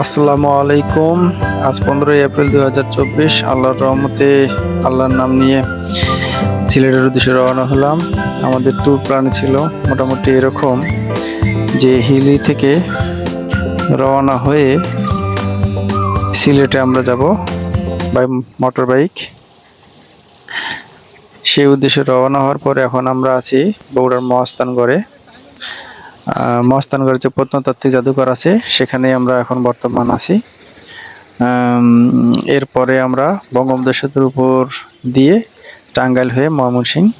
আসসালামু আলাইকুম। আজ পনেরোই এপ্রিল দু হাজার চব্বিশ, আল্লাহর রহমতে আল্লাহর নাম নিয়ে সিলেটের উদ্দেশ্যে রওনা হলাম। আমাদের ট্যুর প্ল্যান ছিল মোটামুটি এরকম যে হিলি থেকে রওনা হয়ে সিলেটে আমরা যাব বাই মোটর বাইক। সেই উদ্দেশ্যে রওনা হওয়ার পরে এখন আমরা আছি বগুড়ার মহাস্থানগড়ে আহ, যে প্রত্নতাত্ত্বিক জাদুঘর আছে সেখানে আমরা এখন বর্তমান আছি। এরপরে আমরা বঙ্গবন্ধু সেতুর উপর দিয়ে টাঙ্গাইল হয়ে ময়মনসিং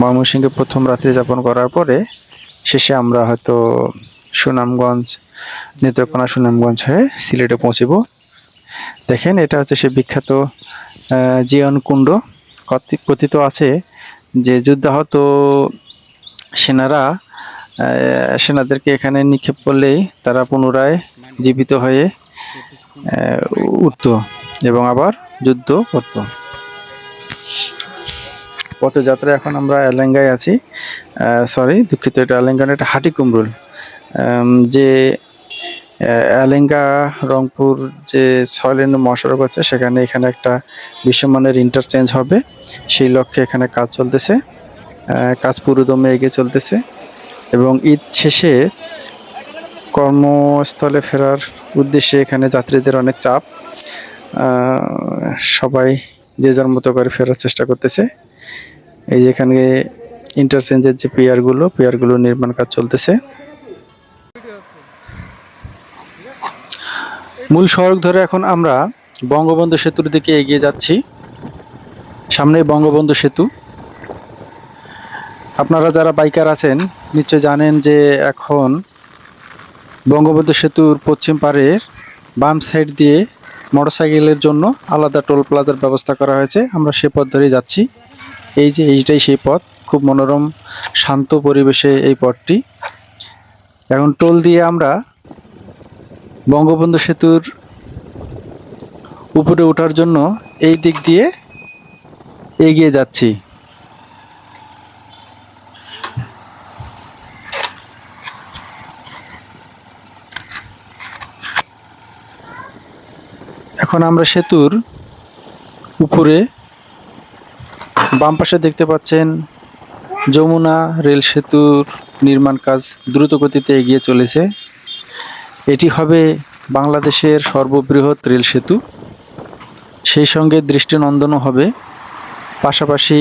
ময়মনসিংহে প্রথম রাত্রি যাপন করার পরে শেষে আমরা হয়তো সুনামগঞ্জ নেত্রকোনা সুনামগঞ্জ হয়ে সিলেটে পৌঁছব। দেখেন এটা হচ্ছে সে বিখ্যাত জিয়ন কুণ্ড। কথি- কথিত আছে যে যুদ্ধাহত সেনারা সেনাদেরকে এখানে নিক্ষেপ করলেই তারা পুনরায় জীবিত হয়ে উঠতো এবং আবার যুদ্ধ করত। পথযাত্রা এখন আমরা এলেঙ্গায় আছি। সরি দুঃখিত এটা এলেঙ্গা না, এটা হাটি কুমরুল। যে এলেঙ্গা রংপুর যে ছয় লেন মহাসড়ক আছে সেখানে এখানে একটা বিশ্বমানের ইন্টারচেঞ্জ হবে। সেই লক্ষ্যে এখানে কাজ চলতেছে। কাজ পুরোদমে এগিয়ে চলতেছে। এবং ঈদ শেষে কর্মস্থলে ফেরার উদ্দেশ্যে এখানে যাত্রীদের অনেক চাপ। সবাই যে যার মতো করে ফেরার চেষ্টা করতেছে। এই যে এখানে ইন্টারচেঞ্জের যে পিয়ারগুলো পিয়ারগুলো নির্মাণ কাজ চলতেছে। মূল সড়ক ধরে এখন আমরা বঙ্গবন্ধু সেতুর দিকে এগিয়ে যাচ্ছি। সামনে বঙ্গবন্ধু সেতু। আপনারা যারা বাইকার আছেন নিশ্চয় জানেন যে এখন বঙ্গবন্ধু সেতুর পশ্চিম পাড়ের বাম সাইড দিয়ে মোটরসাইকেলের জন্য আলাদা টোল প্লাজার ব্যবস্থা করা হয়েছে। আমরা সে পথ ধরেই যাচ্ছি। এই যে এইটাই সেই পথ। খুব মনোরম, শান্ত পরিবেশে এই পথটি। এখন টোল দিয়ে আমরা বঙ্গবন্ধু সেতুর উপরে ওঠার জন্য এই দিক দিয়ে এগিয়ে যাচ্ছি। এখন আমরা সেতুর উপরে বাম পাশে দেখতে পাচ্ছেন যমুনা রেল সেতুর নির্মাণ কাজ দ্রুত গতিতে এগিয়ে চলেছে। এটি হবে বাংলাদেশের সর্ববৃহৎ রেল সেতু। সেই সঙ্গে দৃষ্টিনন্দনও হবে। পাশাপাশি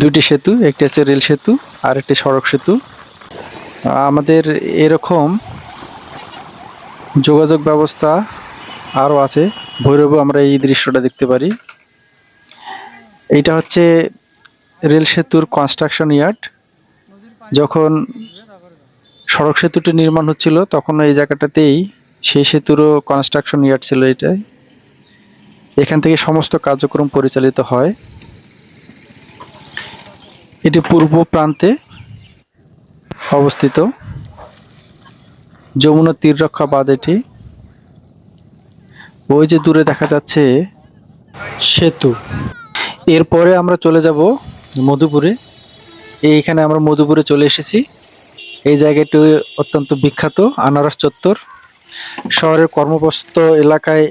দুটি সেতু, একটি হচ্ছে রেল সেতু, আর একটি সড়ক সেতু। আমাদের এরকম যোগাযোগ ব্যবস্থা আরও আছে। ভৈরবে আমরা এই দৃশ্যটা দেখতে পারি। এইটা হচ্ছে রেল সেতুর কনস্ট্রাকশন ইয়ার্ড যখন সড়ক সেতুটি নির্মাণ হচ্ছিল, তখন এই জায়গাটাতেই সেই সেতুরও কনস্ট্রাকশন ইয়ার্ড ছিল এটাই এখান থেকে সমস্ত কার্যক্রম পরিচালিত হয়। এটি পূর্ব প্রান্তে অবস্থিত। যমুনা তীররক্ষা বাঁধ এটি। ওই যে দূরে দেখা যাচ্ছে সেতু। এরপরে আমরা চলে যাব মধুপুরে। এইখানে আমরা মধুপুরে চলে এসেছি। এই জায়গাটি অত্যন্ত বিখ্যাত, আনারস চত্বর। শহরের কর্মব্যস্ত এলাকায়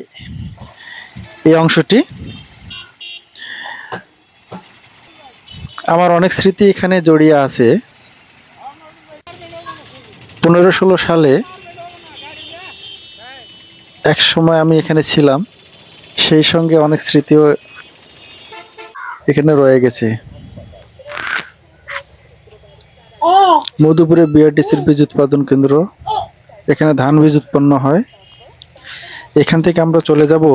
এই অংশটি। আমার অনেক স্মৃতি এখানে জড়িয়ে আছে। পনেরো ষোলো সালে এক সময় আমি এখানে ছিলাম, সেই সঙ্গে অনেক স্মৃতিও এখানে রয়ে গেছে। মধুপুরে বিআরটিসির বীজ উৎপাদন কেন্দ্র, এখানে ধান বীজ উৎপন্ন হয়। এখান থেকে আমরা চলে যাব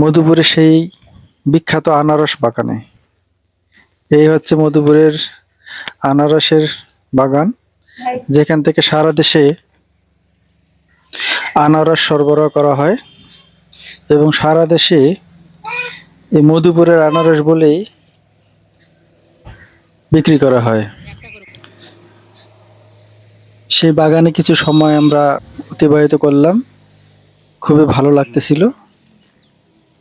মধুপুরে সেই বিখ্যাত আনারস বাগানে। এই হচ্ছে মধুপুরের আনারসের বাগান, যেখান থেকে সারা দেশে আনারস সরবরাহ করা হয় এবং সারা দেশে এই মধুপুরের আনারস বলেই বিক্রি করা হয়। সেই বাগানে কিছু সময় আমরা অতিবাহিত করলাম। খুবই ভালো লাগতেছিল।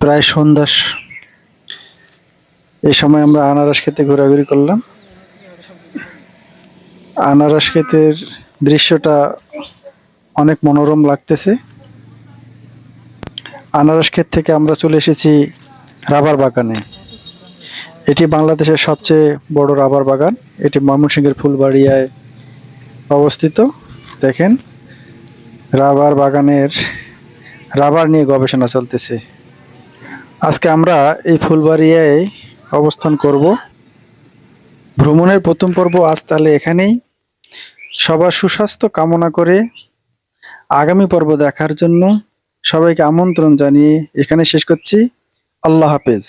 প্রায় সন্ধ্যা এই সময় আমরা আনারস খেতে ঘোরাঘুরি করলাম। আনারস ক্ষেতের দৃশ্যটা অনেক মনোরম লাগতেছে। আনারস ক্ষেত থেকে আমরা চলে এসেছি রাবার বাগানে। এটি বাংলাদেশের সবচেয়ে বড় রাবার বাগান। এটি ময়মনসিংহের ফুলবাড়িয়ায় অবস্থিত। দেখেন, রাবার বাগানের, রাবার নিয়ে গবেষণা চলতেছে। আজকে আমরা এই ফুলবাড়িয়ায় অবস্থান করব। ভ্রমণের প্রথম পর্ব আজ তাহলে এখানেই। সবার সুস্বাস্থ্য কামনা করে আগামী পর্ব দেখার জন্য সবাইকে আমন্ত্রণ জানিয়ে এখানে শেষ করছি। আল্লাহ হাফেজ।